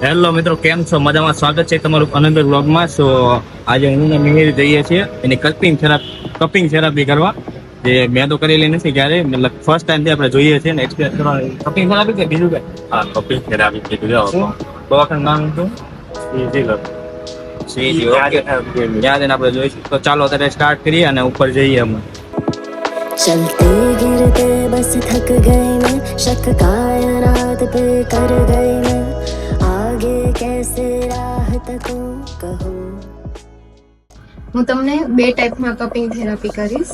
Hello મિત્રો કેમ છો મજામાં સ્વાગત છે તમારું અનંત વ્લોગમાં સો આજે હું ને મિહિર જઈએ છીએ એની કપિંગ થેરાપી કપિંગ થેરાપી કરવા જે મેં તો કરેલી નથી ક્યારે મતલબ ફર્સ્ટ ટાઈમ થી આપણે જોઈએ છીએ ને એક્સપિરિયન્સ કરવા કપિંગ થેરાપી કે બીજું કઈ હા કપિલ થેરાપી કીધું જાઓ શું દવાખાનું નામ શું શ્રીજી ઓકે ત્યાં જઈને આપણે જોઈશું તો ચાલો અત્યારે સ્ટાર્ટ કરીએ અને ઉપર જઈએ અમે चलते गिरते बस थक गए मैं शक कायनात पे कर गए मैं आगे कैसे राह तकूं कहूँ હું તમને બે ટાઈપમાં કપિંગ થેરાપી કરીશ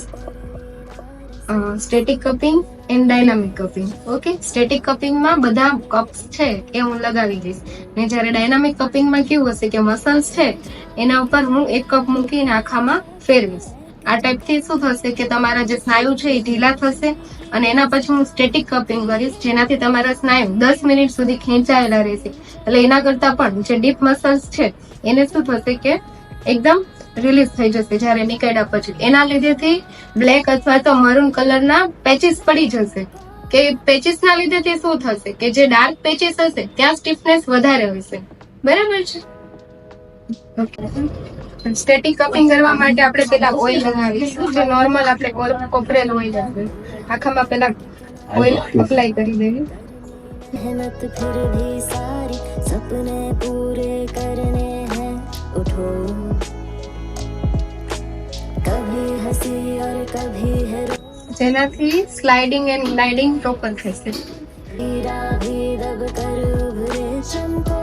static cupping and dynamic cupping okay static કપિંગમાં બધા કપ્સ છે એ હું લગાવી દઈશ ને જ્યારે ડાયનામિક કપિંગમાં કેવું હશે કે મસલ્સ છે એના ઉપર હું એક કપ મૂકીને આખામાં ફેરવીશ આ ટાઈપથી શું થશે કે તમારા જે સ્નાયુ છે એ ઢીલા થશે અને એના પછી હું સ્ટેટિક કપિંગ કરીશ, જેનાથી તમારા સ્નાયુ દસ મિનિટ સુધી ખેંચાયેલા રહેશે. એટલે એના કરતા પણ જે ડીપ મસલ્સ છે, એને શું થશે કે એકદમ રિલીઝ થઈ જશે જ્યારે નીકળ્યા પછી. એના લીધેથી બ્લેક અથવા તો મરૂન કલરના પેચીસ પડી જશે. કે પેચીસ ના લીધેથી શું થશે કે જે ડાર્ક પેચીસ હશે, ત્યાં સ્ટીફનેસ વધારે હશે. બરાબર છે? સ્ટેટિક કપિંગ કરવા માટે આપણે પેલા ઓઇલ લગાવીશું જે નોર્મલ આપણે કોર- કોપરેલ ઓઇલ આવે આખામાં પેલા ઓઇલ અપ્લાય કરી દેવી मेहनत फिर भी सारी सपने पूरे करने हैं उठो कभी हंसी और कभी है જેનાથી સ્લાઇડિંગ એન્ડ ગ્લાઇડિંગ પ્રોપર થશે हीरा भी दब कर उभरे चमको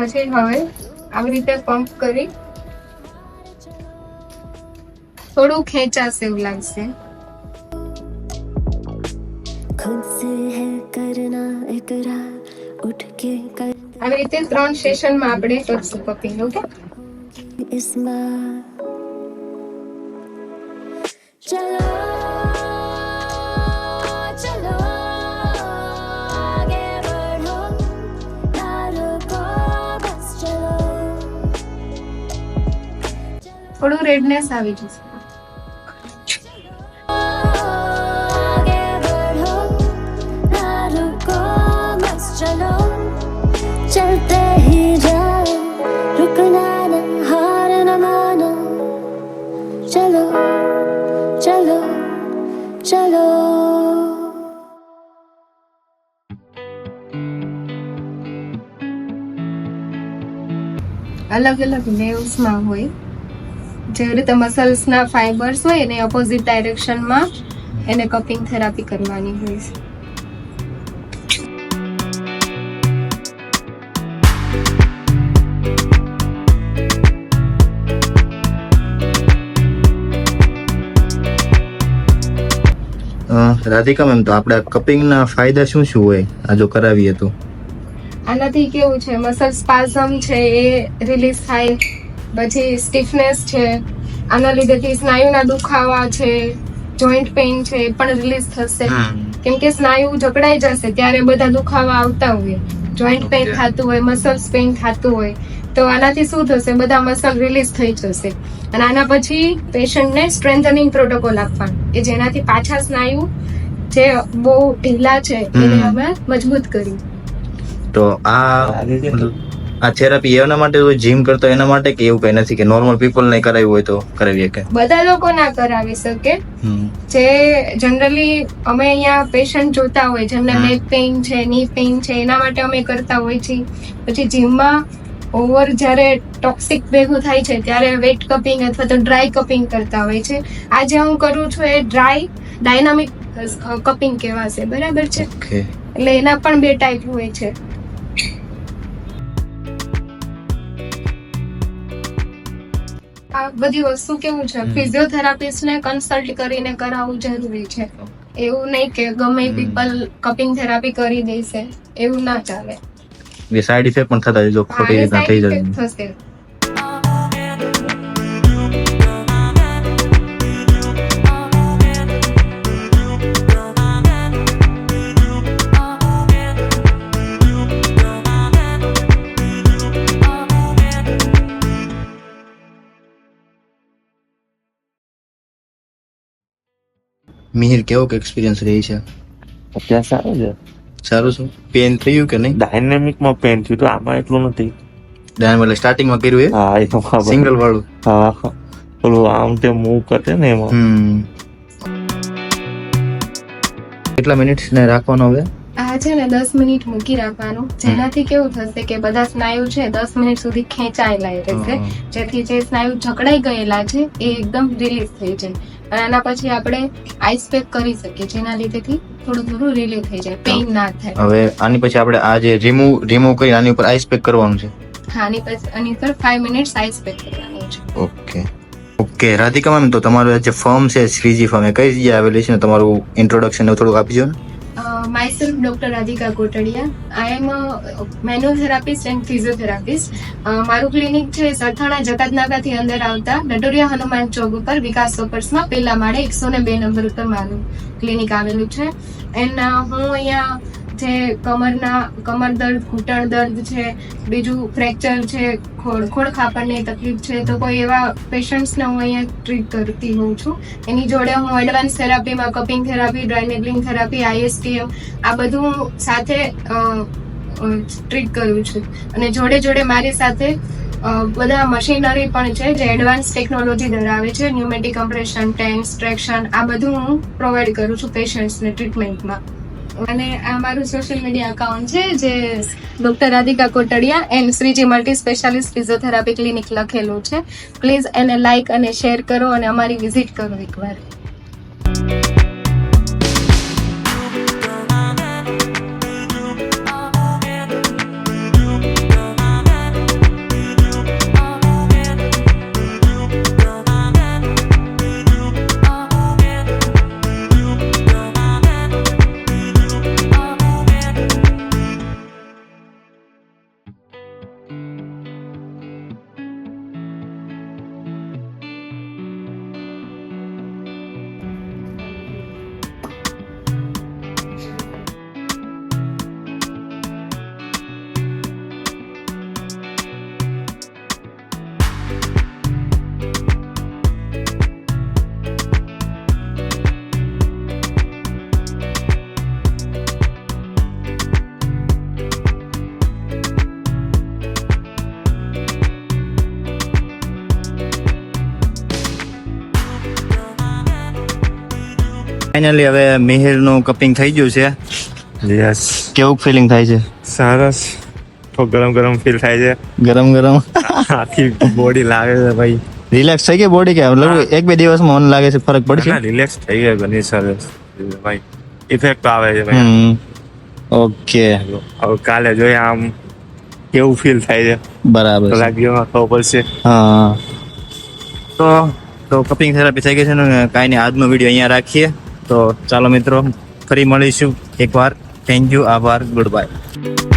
પછી હવે આવી રીતે પંપ કરી થોડું ખેંચાશે એવું લાગશે. આવી રીતે ત્રણ સેશનમાં આપણે કરશું કપિંગ ઓકે રેડનેસ આવી જશે आगे बढ़ो ना रुको बस चलो चलते ही जाओ रुकना न हार न मानो चलो चलो चलो અલગ અલગ વેવ્સમાં હોય જેવી રીતે મસલ્સના ફાઈબર્સ હોય એને ઓપોઝિટ ડાયરેક્શનમાં એને કપિંગ થેરાપી કરવાની હોય છે. રાધિકા મેમ તો આપણે કપિંગના ફાયદા શું શું હોય? આ જો કરાવીએ તો. આનાથી કેવું છે મસલ સ્પાઝમ છે એ રિલીઝ થાય પછી સ્ટીફનેસ છે. આના લીધેથી સ્નાયુના દુખાવા છે જોઈન્ટ પેઇન છે એ પણ રિલીઝ થશે. કેમ કે સ્નાયુ જકડાઈ જશે ત્યારે બધા દુખાવા આવતા હોય. Joint pain. થતું હોય મસલ્સ પેઇન થતું હોય. તો આનાથી શું થશે? બધા મસલ રિલીઝ થઈ જશે. અને આના પછી પેશન્ટને સ્ટ્રેન્થનિંગ પ્રોટોકોલ આપવાનો. કે જેનાથી પાછા સ્નાયુ જે બહુ ઢીલા છે એને અમે મજબૂત કરી. તો આ આ થેરાપી એના માટે હોય જીમ કરતો એના માટે કે એવું કઈ નથી કે નોર્મલ પીપલ ને કરાવી હોય તો કરાવીએ કે? બધા લોકો ના કરાવી શકે. જે જનરલી અમે અહીંયા પેશન્ટ જોતા હોય જેમને. નેક પેઇન છે ની પેઇન છે એના માટે અમે કરતા હોય છીએ. પછી જીમમાં ઓવર જ્યારે ટોક્સિક ભેગું થાય છે ત્યારે વેટ કપિંગ અથવા તો ડ્રાય કપિંગ કરતા હોય છે. આજે હું કરું છું એ ડ્રાય ડાયનામિક કપિંગ કહેવાશે બરાબર છે? એટલે એના પણ બે ટાઈપ હોય છે. આ બધી વસ્તુ કેવું છે. ફિઝિયોથેરાપિસ્ટ ને કન્સલ્ટ કરીને કરાવવું જરૂરી છે. એવું નહીં કે ગમે પીપલ કપિંગ થેરાપી કરી દેશે. એવું ના ચાલે. સાઈડ ઇફેક્ટ પણ થતા જો ખોટી રીતના થઈ effect મિહિર કેવો એક્સપિરિયન્સ રહી છે? અત્યારે સારું છે. સારું છે? પેન થયું કે નહીં? ડાયનેમિકમાં પેન થયું તો આમાં એટલું નથી. ડાયનેમિક એટલે સ્ટાર્ટિંગમાં કર્યું એ? હા એ તો સિંગલ વાળું? હા પેલું આમ તે મૂવ કરે ને એમાં. કેટલા મિનિટ ને રાખવાનો હવે? આ છે ને દસ મિનિટ મૂકી રાખવાનું. જેનાથી કેવું થશે કે બધા સ્નાયુ છે દસ મિનિટ સુધી ખેંચાયેલા રહેશે. જેથી જે સ્નાયુ જકડાઈ ગયેલા છે એ એકદમ રિલીઝ થઈ જાય. અને એના પછી આપણે આઈસ પેક કરી શકીએ જેના લીધેથી થોડું થોડું રિલીવ થઈ જાય પેઇન ના થાય. હવે આની પછી આપણે આ જે રિમૂવ રિમૂવ કરી આની ઉપર આઈસ પેક કરવાનું છે? હા આની પછી આની ઉપર 5 મિનિટ્સ આઈસ પેક કરવાનું છે. ઓકે. ઓકે રાધિકા મેમ તો તમારું જે ફર્મ છે શ્રીજી ફર્મ એ કઈ જગ્યાએ આવેલી છે? ને તમારું ઇન્ટ્રોડક્શન એવું થોડુંક આપીજો ને. Myself doctor Radhika Kotadia I am manual therapist and physiotherapist મારું ક્લિનિક છે સરથાણા જકાતનાકાથી અંદર આવતા ડટોરિયા હનુમાન ચોક ઉપર, વિકાસ સોપર્સમાં પહેલા માળે એકસો ને બે નંબર ઉપર મારું ક્લિનિક આવેલું છે. એન્ડ હું અહીંયા જે કમરના, કમર દર્દ, ઘૂંટણ દર્દ છે, બીજું ફ્રેક્ચર છે ખોડ ખાપણની તકલીફ છે, તો કોઈ એવા પેશન્ટ્સને હું અહીંયા ટ્રીટ કરતી હોઉં છું. એની જોડે હું advance થેરાપીમાં cupping therapy, dry needling therapy, ISTM, આ બધું સાથે ટ્રીટ કરું છું. અને જોડે જોડે મારી સાથે બધા મશીનરી પણ છે જે એડવાન્સ ટેકનોલોજી ધરાવે છે, ન્યુમેટિક કમ્પ્રેશન, ટેન્સ, ટ્રેક્શન, આ બધું હું પ્રોવાઈડ કરું છું પેશન્ટ્સને ટ્રીટમેન્ટમાં. અને આ મારું સોશિયલ મીડિયા અકાઉન્ટ છે, જે doctor Radhika Kotadia and Shreeji multi specialist physiotherapy clinic લખેલું છે. પ્લીઝ એને લાઇક અને શેર કરો અને અમારી વિઝિટ કરો એકવાર. ફાઇનલી હવે મિહિરનું કપિંગ થઈ ગયું છે. યસ કેવું ફિલિંગ થાય છે? સરસ. તો ગરમ ગરમ ફીલ થાય છે. ગરમ ગરમ. આખી બોડી લાગે છે ભાઈ. રિલેક્સ થઈ ગઈ બોડી કે? લગભગ એક બે દિવસમાં મને લાગે છે ફરક પડશે? રિલેક્સ થઈ ગયો ઘણી સરસ. ભાઈ ઇફેક્ટ આવે છે ભાઈ. ઓકે. હવે કાલે જોઈએ આમ કેવું ફીલ થાય છે. બરાબર. લાગ્યો ખબર પડશે. હા. તો તો કપિંગ થેરાપી થઈ ગઈ છે ને કાંઈ નહીં આજનો વીડિયો અહીંયા રાખીએ. તો ચાલો મિત્રો ફરી મળીશું. એકવાર. થેન્ક યુ આભાર. Good bye